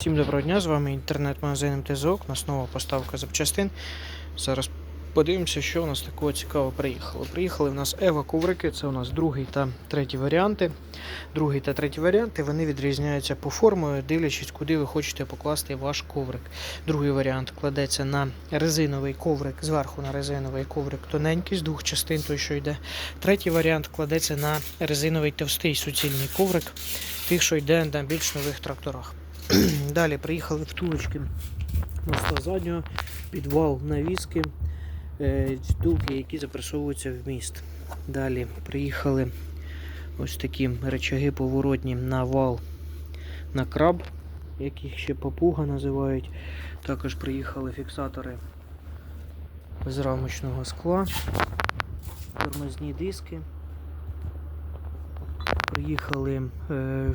Всім доброго дня, з вами інтернет-магазин МТЗОК. У нас нова поставка запчастин. Зараз подивимося, що у нас такого цікавого приїхало. Приїхали в нас Ева коврики, це у нас другий та третій варіанти. Другий та третій варіанти вони відрізняються по формі, дивлячись, куди ви хочете покласти ваш коврик. Другий варіант кладеться на резиновий коврик, зверху на резиновий коврик тоненький з двох частин, той що йде. Третій варіант кладеться на резиновий товстий суцільний коврик, тих, що йде на більш нових тракторах. Далі приїхали втулочки моста заднього, підвал навіски, е, втулки, які запресовуються в міст. Далі приїхали ось такі речаги поворотні на вал на краб, яких ще папуга називають. Також приїхали фіксатори з рамочного скла, тормозні диски. Приїхали е,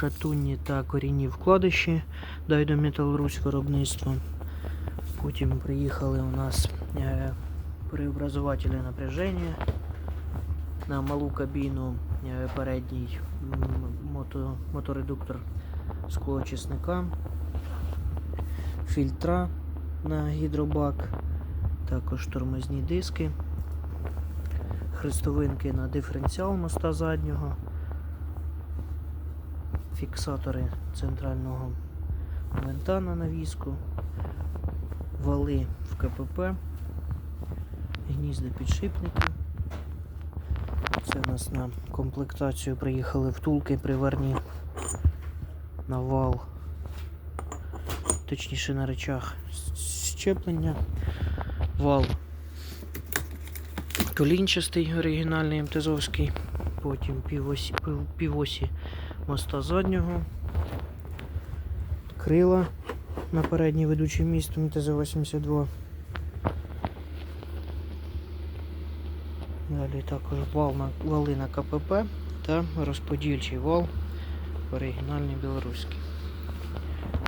шатунні та корінні вкладиші Дайдо Металрусь виробництво. Потім приїхали у нас е, преобразователі напряження на малу кабіну е, передній мото, моторедуктор склоочисника, фільтра на гідробак, також тормозні диски, хрестовинки на диференціал моста заднього фіксатори центрального винта на навіску, вали в КПП, гнізда підшипники. Це у нас на комплектацію приїхали втулки приварні на вал, точніше на речах щеплення, вал колінчастий оригінальний МТЗовський, потім півосі, пів- півосі моста заднього, крила на передній ведучий міст МТЗ-82. Далі також вал на, вали на КПП та розподільчий вал оригінальний білоруський.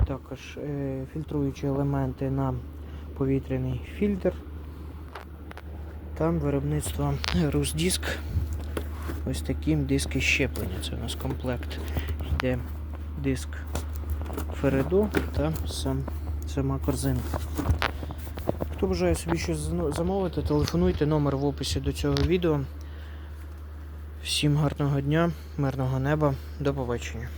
Також е, фільтруючі елементи на повітряний фільтр. Там виробництво Русдиск. Ось таким диски щеплення. Це у нас комплект. Йде диск Фередо та сам, сама корзинка. Хто бажає собі щось замовити, телефонуйте номер в описі до цього відео. Всім гарного дня, мирного неба, до побачення.